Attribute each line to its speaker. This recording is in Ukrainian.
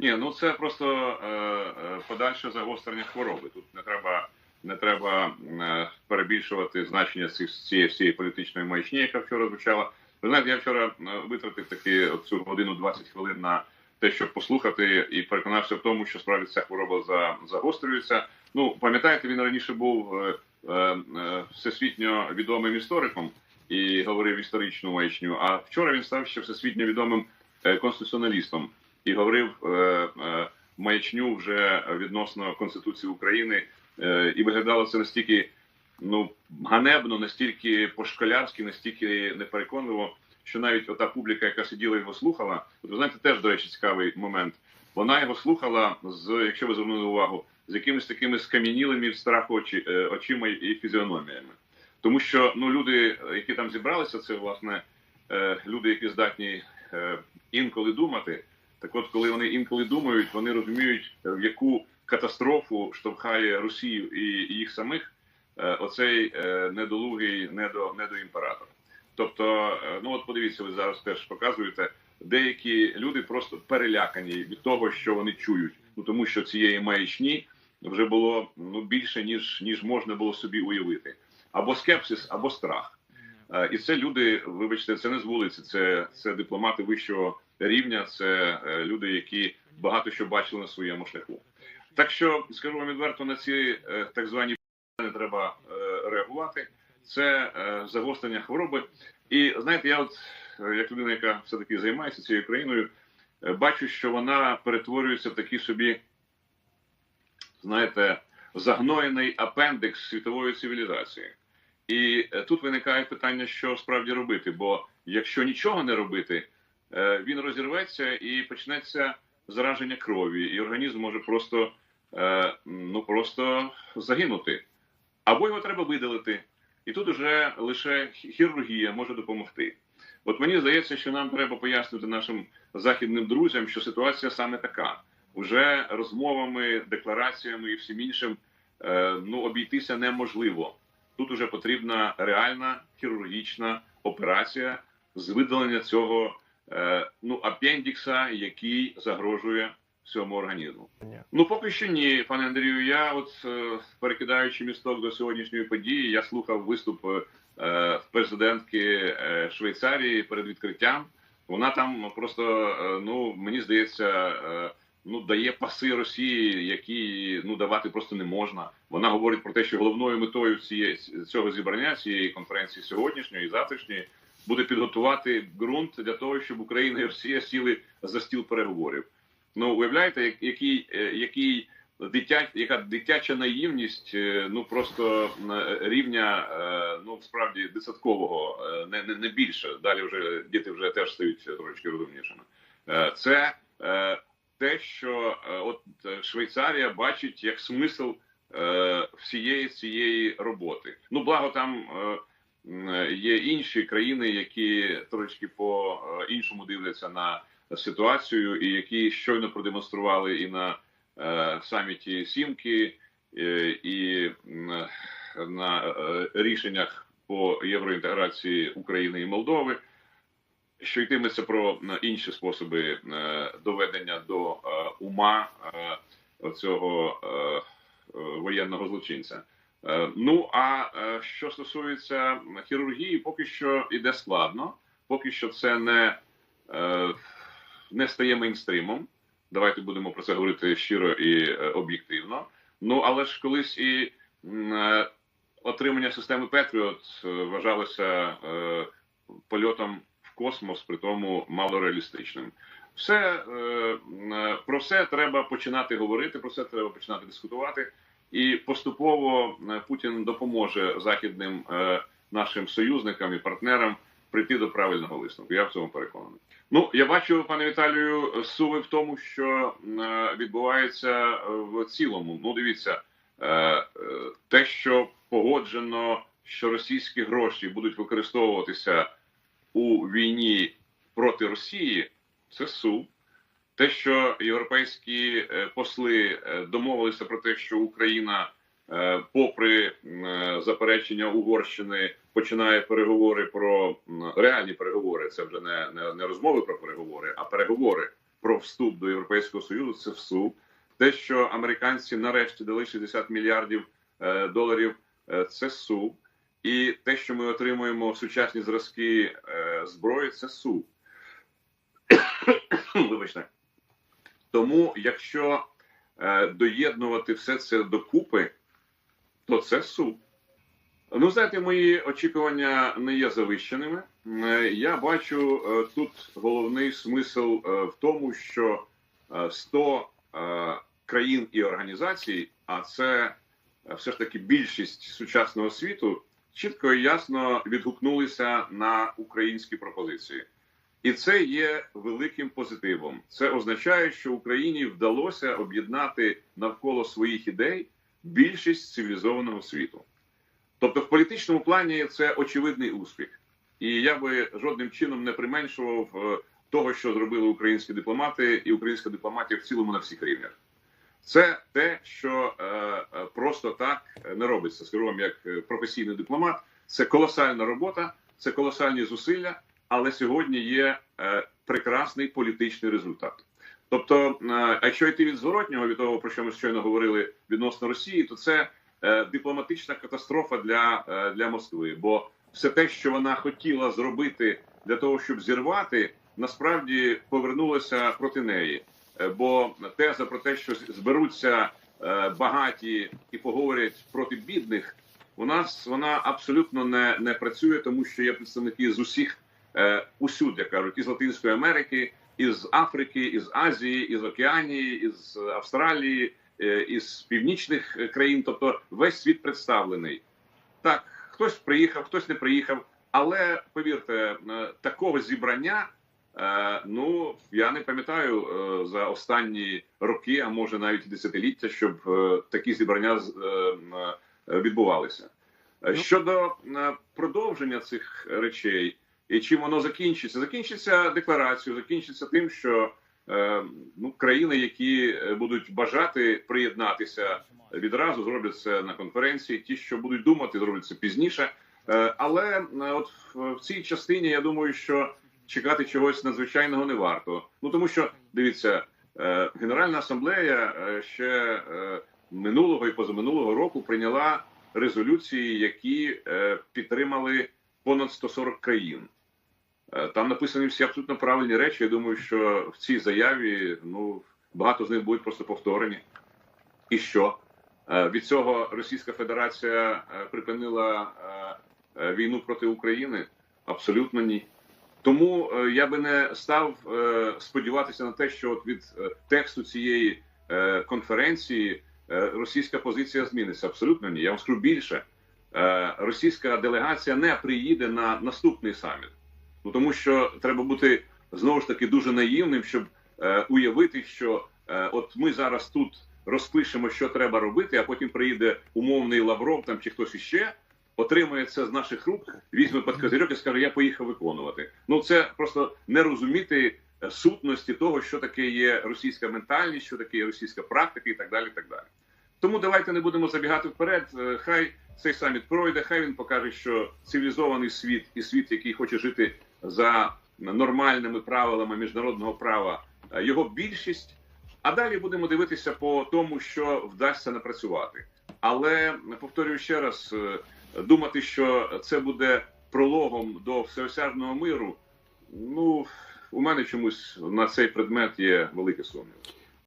Speaker 1: Ні, ну це просто е, е, подальше загострення хвороби. Тут не треба не треба е, перебільшувати значення цієї всієї політичної маячні, яка вчора звучала. Ви знаєте, я вчора е, витратив таки цю годину 20 хвилин на те, щоб послухати, і переконався в тому, що справді ця хвороба за, загострюється. Ну, пам'ятаєте, він раніше був е, е, всесвітньо відомим істориком і говорив історичну маячню. А вчора він став ще всесвітньо відомим конституціоналістом і говорив е, е, маячню вже відносно Конституції України. Е, і виглядало це настільки ну ганебно, настільки по-школярськи, настільки непереконливо, що навіть ота публіка, яка сиділа його слухала, от ви знаєте, теж до речі, цікавий момент. Вона його слухала з, якщо ви звернули увагу, з якимись такими скам'янілими від страху очі, очима і фізіономіями. Тому що ну люди, які там зібралися, це власне люди, які здатні інколи думати. Так от, коли вони інколи думають, вони розуміють, е, в яку катастрофу штовхає Росію і їх самих е, оцей е, недолугий недо, недоімператор. Тобто, е, ну от подивіться, ви зараз теж показуєте, деякі люди просто перелякані від того, що вони чують. Ну тому що цієї маячні вже було ну більше ніж ніж можна було собі уявити, або скепсис, або страх. Е, І це люди, вибачте, це не з вулиці, це, це дипломати вищого рівня, це е, люди, які багато що бачили на своєму шляху. Так що скажу вам відверто, на ці е, так звані не треба е, реагувати. Це загострення хвороби. І знаєте, я, от як людина, яка все таки займається цією країною, бачу, що вона перетворюється в такий собі, знаєте, загноєний апендикс світової цивілізації. І тут виникає питання, що справді робити. Бо якщо нічого не робити, він розірветься і почнеться зараження крові, і організм може просто е, ну просто загинути. Або його треба видалити. І тут уже лише хірургія може допомогти. От мені здається, що нам треба пояснити нашим західним друзям, що ситуація саме така. Уже розмовами, деклараціями і всім іншим е, ну обійтися неможливо. Тут уже потрібна реальна хірургічна операція з видалення цього е, ну апендікса, який загрожує всьому організму. Ну поки що ні, пане Андрію. Я от е, перекидаючи місток до сьогоднішньої події, я слухав виступ е, президентки е, Швейцарії перед відкриттям. Вона там просто е, ну мені здається. Е, Ну, дає паси Росії, які ну давати просто не можна. Вона говорить про те, що головною метою цієї цього зібрання, цієї конференції сьогоднішньої і завтрашньої, буде підготувати ґрунт для того, щоб Україна і Росія сіли за стіл переговорів. Ну уявляєте, як- який, е, який дитя, яка дитяча наївність, е, ну просто е, рівня ну справді десяткового, не, не, не більше. Далі вже діти вже теж стають трошки розумнішими. Це те, що от Швейцарія бачить як смисл всієї цієї роботи. Ну, благо там є інші країни, які трошки по е, іншому дивляться на ситуацію, і які щойно продемонстрували і на е, саміті Сімки, е, і на рішеннях по євроінтеграції України і Молдови що йтиметься про інші способи доведення до ума цього воєнного злочинця. Е, Ну а е, що стосується хірургії, поки що йде складно, поки що це не, е, не стає мейнстрімом. Давайте будемо про це говорити щиро і об'єктивно. Ну але ж колись і отримання системи Петріот вважалося польотом в космос, при тому малореалістичним. Все про все треба починати говорити, про все треба починати дискутувати. І поступово е, Путін допоможе західним е, нашим союзникам і партнерам прийти до правильного висновку. Я в цьому переконаний. Ну я бачу, пане Віталію, суви в тому, що е, відбувається в цілому. Ну, дивіться, те, що погоджено, що російські гроші будуть використовуватися у війні проти Росії, це сув. Те, що європейські е, посли е, домовилися про те, що Україна, е, попри заперечення Угорщини, починає переговори про реальні переговори. Це вже не, не, не розмови про переговори, а переговори про вступ до Європейського Союзу, це ВСУ. Те, що американці нарешті дали 60 мільярдів доларів, це СУ. І те, що ми отримуємо сучасні зразки зброї, це СУ. Вибачте. Тому, якщо е, доєднувати все це докупи, то це СУ. Ну, знаєте, мої очікування не є завищеними. Е, Я бачу е, тут головний смисл е, в тому, що е, 100 е, країн і організацій, а це е, все ж таки більшість сучасного світу, чітко і ясно відгукнулися на українські пропозиції. І це є великим позитивом. Це означає, що Україні вдалося об'єднати навколо своїх ідей більшість цивілізованого світу. Тобто, в політичному плані це очевидний успіх, і я би жодним чином не применшував е, того, що зробили українські дипломати і українська дипломатія в цілому на всіх рівнях. Це те, що е, е, просто так не робиться. Скажу вам, як е, професійний дипломат, це колосальна робота, це колосальні зусилля, але сьогодні є е, прекрасний політичний результат. Тобто, е, якщо йти від зворотнього, від того, про що ми щойно говорили відносно Росії, то це е, дипломатична катастрофа для, для Москви. Бо все те, що вона хотіла зробити для того, щоб зірвати, насправді повернулося проти неї. Бо теза про те, що зберуться багаті і поговорять проти бідних, у нас вона абсолютно не, не працює, тому що є представники з усіх е, усюди, як кажуть, із Латинської Америки, із Африки, із Азії, із Океанії, із Австралії, е, із північних країн. Тобто весь світ представлений. Так, хтось приїхав, хтось не приїхав, але повірте, е, такого зібрання. Е, Ну я не пам'ятаю за останні роки, а може навіть десятиліття, щоб такі зібрання відбувалися. Е, Щодо продовження цих речей і чим воно закінчиться, закінчиться декларацією, закінчиться тим, що е, ну, країни, які е, будуть бажати приєднатися відразу, зроблять це на конференції. Ті, що будуть думати, зроблять це пізніше. Е, Але е, от в- цій частині я думаю, що чекати чогось надзвичайного не варто. Ну тому що дивіться, е, Генеральна асамблея е, ще е, минулого і позаминулого року прийняла резолюції, які е, підтримали понад 140 країн. Е, Там написані всі абсолютно правильні речі. Я думаю, що в цій заяві ну багато з них будуть просто повторені. І що Е, від цього Російська Федерація е, припинила війну проти України? Абсолютно ні. Тому я би не став сподіватися на те, що от від тексту цієї конференції російська позиція зміниться. Абсолютно ні. Я вам скажу більше. Російська делегація не приїде на наступний саміт. Ну тому що треба бути знову ж таки дуже наївним, щоб е, уявити, що е, от ми зараз тут розпишемо, що треба робити, а потім приїде умовний Лавров там чи хтось іще, отримує це з наших рук, візьме під козирьок і скаже: Я поїхав виконувати. Ну це просто не розуміти е, сутності того, що таке є російська ментальність, що таке є російська практика, і так далі. і так далі. Тому давайте не будемо забігати вперед. Е, Хай цей саміт пройде, хай він покаже, що цивілізований світ і світ, який хоче жити за нормальними правилами міжнародного права, е, його більшість. А далі будемо дивитися по тому, що вдасться напрацювати. Але повторюю ще раз: е, думати, що це буде прологом до всеосяжного миру. Ну у мене чомусь на цей предмет є велике сумнів.